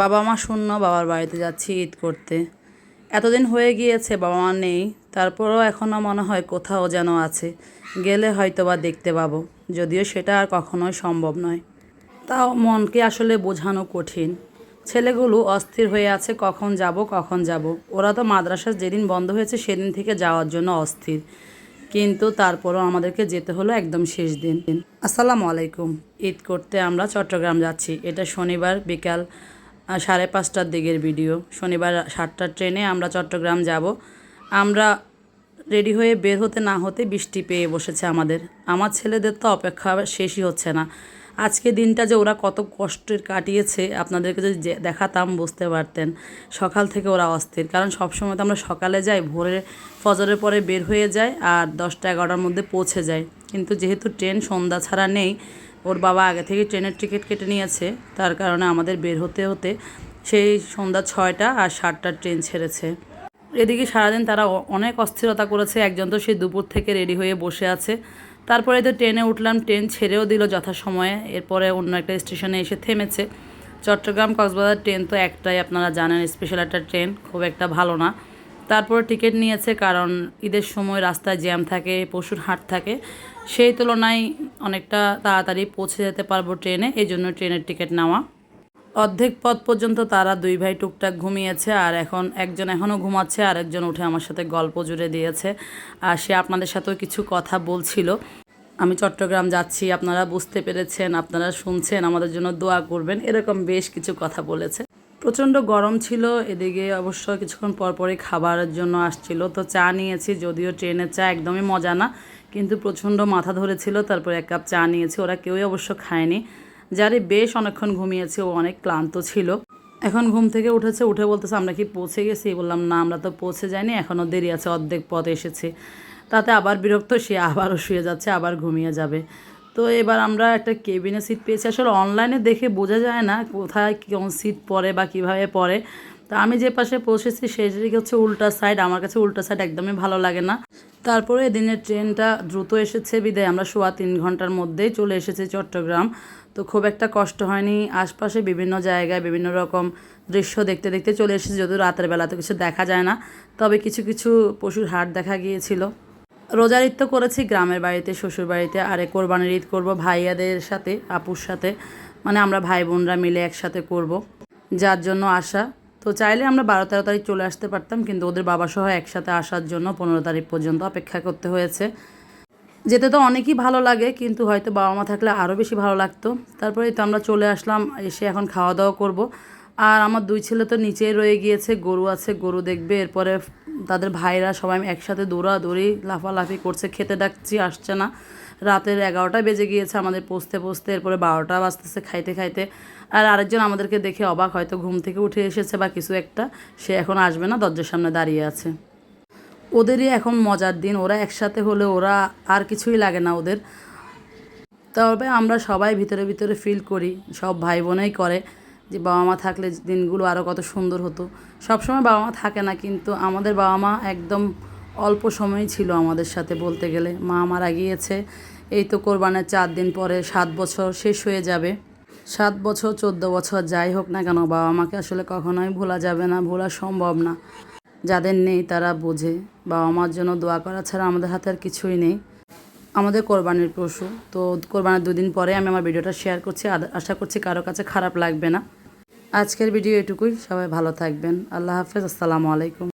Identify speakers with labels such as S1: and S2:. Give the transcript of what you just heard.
S1: বাবা মা শূন্য, বাবার বাড়িতে যাচ্ছি ঈদ করতে। এতদিন হয়ে গিয়েছে, বাবা মা নেই। তারপরেও এখনও মনে হয় কোথাও যেন আছে। গেলে হয়তো বা দেখতে পাবো। যদিও সেটা আর কখনোই সম্ভব নয়। তাও মনকে আসলে বোঝানো কঠিন। ছেলেগুলো অস্থির হয়ে আছে, কখন যাব কখন যাব। ওরা তো মাদ্রাসা যেদিন বন্ধ হয়েছে, সেদিন থেকে যাওয়ার জন্য অস্থির। কিন্তু তারপরও আমাদেরকে যেতে হলো একদম শেষ দিন। আসসালামু আলাইকুম। ঈদ করতে আমরা চট্টগ্রাম যাচ্ছি। এটা শনিবার বিকাল। সাড়ে পাঁচটার দিকের ভিডিও শনিবার সাতটার ট্রেনে আমরা চট্টগ্রাম যাব। আমরা রেডি হয়ে বের হতে না হতে বৃষ্টি পেয়ে বসেছে আমাদের। আমার ছেলেদের তো অপেক্ষা শেষই হচ্ছে না। আজকে দিনটা যে ওরা কত কষ্টের কাটিয়েছে, আপনাদেরকে যদি দেখাতাম বুঝতে পারতেন। সকাল থেকে ওরা অস্থির। কারণ সবসময় তো আমরা সকালে যাই ভোরে ফজরের পরে বের হয়ে যাই আর দশটা এগারোটার মধ্যে পৌঁছে যাই। কিন্তু যেহেতু ট্রেন সন্ধ্যা ছাড়া নেই ওর বাবা আগে থেকে ট্রেনের টিকিট কেটে নিয়েছে। তার কারণে আমাদের বের হতে হতে সেই সন্ধ্যা ছয়টা আর সাতটার ট্রেন ছেড়েছে। এদিকে সারাদিন তারা অনেক অস্থিরতা করেছে। একজন তো সেই দুপুর থেকে রেডি হয়ে বসে আছে। তারপরে তো ট্রেনে উঠলাম, ট্রেন ছেড়েও দিল যথাসময়ে। এরপরে অন্য একটা স্টেশনে এসে থেমেছে। চট্টগ্রাম কক্সবাজার ট্রেন তো একটাই, আপনারা জানেন, স্পেশাল একটা ট্রেন, খুব একটা ভালো না। তারপরে টিকিট নিয়েছে কারণ ঈদের সময় রাস্তায় জ্যাম থাকে, পশুর হাট থাকে। সেই তুলনায় অনেকটা তাড়াতাড়ি পৌঁছে যেতে পারব ট্রেনে, এই জন্য ট্রেনের টিকিট নেওয়া। অর্ধেক পথ পর্যন্ত তারা দুই ভাই টুকটাক ঘুমিয়েছে আর এখন একজন এখনও ঘুমাচ্ছে আর একজন উঠে আমার সাথে গল্প জুড়ে দিয়েছে। আর সে আপনাদের সাথেও কিছু কথা বলছিল। আমি চট্টগ্রাম যাচ্ছি, আপনারা বুঝতে পেরেছেন, আপনারা শুনছেন, আমাদের জন্য দোয়া করবেন, এরকম বেশ কিছু কথা বলেছে। প্রচণ্ড গরম ছিল, এদিকে অবশ্য কিছুক্ষণ পরপরই খাবারের জন্য আসছিল। তো চা নিয়েছি, যদিও ট্রেনের চা একদমই মজা না, কিন্তু প্রচণ্ড মাথা ধরেছিল, তারপর এক কাপ চা নিয়েছি, ওরা কেউই অবশ্য খায়নি। যারে বেশ অনেকক্ষণ ঘুমিয়েছে, ও অনেক ক্লান্ত ছিল। এখন ঘুম থেকে উঠেছে, উঠে বলতেছে, আমরা কি পৌঁছে গেছি? বললাম, না, আমরা তো পৌঁছে যাইনি এখনও দেরি আছে, অর্ধেক পথ এসেছে। তাতে আবার বিরক্ত, সে আবারও শুয়ে যাচ্ছে, আবার ঘুমিয়ে যাবে। তো এবার আমরা একটা কেবিনে সিট পেয়েছি। আসলে অনলাইনে দেখে বোঝা যায় না কোথায় কোন সিট পড়ে বা কীভাবে পড়ে তা আমি যে পাশে পৌঁছেছি সেদিকে হচ্ছে উল্টা সাইড আমার কাছে উল্টা সাইড একদমই ভালো লাগে না। তারপরে দিনের ট্রেনটা দ্রুত এসেছে বিদায়। আমরা সোয়া তিন ঘণ্টার মধ্যেই চলে এসেছি চট্টগ্রাম। তো খুব একটা কষ্ট হয়নি। আশপাশে বিভিন্ন জায়গায় বিভিন্ন রকম দৃশ্য দেখতে দেখতে চলে এসেছি। যদিও রাতের বেলা তো কিছু দেখা যায় না। তবে কিছু কিছু পশুর হাট দেখা গিয়েছিল। রোজার ঈদ তো করেছি গ্রামের বাড়িতে, শ্বশুর বাড়িতে, আরে কোরবানির ঈদ করব ভাইয়াদের সাথে, আপুর সাথে। মানে আমরা ভাই বোনরা মিলে একসাথে করব, যার জন্য আসা তো চাইলে আমরা বারো তেরো তারিখ চলে আসতে পারতাম, কিন্তু ওদের বাবা সহ একসাথে আসার জন্য পনেরো তারিখ পর্যন্ত অপেক্ষা করতে হয়েছে। যেতে তো অনেকই ভালো লাগে, কিন্তু হয়তো বাবা মা থাকলে আরও বেশি ভালো লাগতো। তারপরে তো আমরা চলে আসলাম, এসে এখন খাওয়া দাওয়া করব। আর আমার দুই ছেলে তো নিচেই রয়ে গিয়েছে, গরু আছে, গরু দেখবে, এরপরে তাদের ভাইরা সবাই একসাথে দৌড়াদৌড়ি, লাফালাফি করছে, খেতে ডাকছি, আসছে না। রাতের এগারোটা বেজে গিয়েছে আমাদের পৌঁছতে পৌঁছতে, এরপরে বারোটা বাজতেছে খাইতে খাইতে। আর আরেকজন আমাদেরকে দেখে অবাক, হয়তো ঘুম থেকে উঠে এসেছে বা কিছু একটা, সে এখন আসবে না, দরজার সামনে দাঁড়িয়ে আছে। ওদেরই এখন মজার দিন, ওরা একসাথে হলে ওরা আর কিছুই লাগে না ওদের। তবে আমরা সবাই ভিতরে ভিতরে ফিল করি, সব ভাই বোনেই করে। যে বাবা মা থাকলে দিনগুলো আরও কত সুন্দর হতো। সবসময় বাবা মা থাকে না, কিন্তু আমাদের বাবা মা একদম অল্প সময়ই ছিল আমাদের সাথে বলতে গেলে। মা মারা গিয়েছে, এই তো কোরবানের চার দিন পরে সাত বছর শেষ হয়ে যাবে। সাত বছর, চোদ্দ বছর যাই হোক না কেন, বাবা মাকে আসলে কখনোই ভোলা যাবে না, ভোলা সম্ভব না। যাদের নেই তারা বোঝে, বাবা মার জন্য দোয়া করা ছাড়া আমাদের হাতে আর কিছুই নেই। আমাদের কোরবানির পশু, তো কোরবানির দুদিন পরে আমি আমার ভিডিওটা শেয়ার করছি আশা করছি কারও কাছে খারাপ লাগবে না। আজকের ভিডিও এটুকুই। সবাই ভালো থাকবেন। আল্লাহ হাফেজ। আসসালামু আলাইকুম।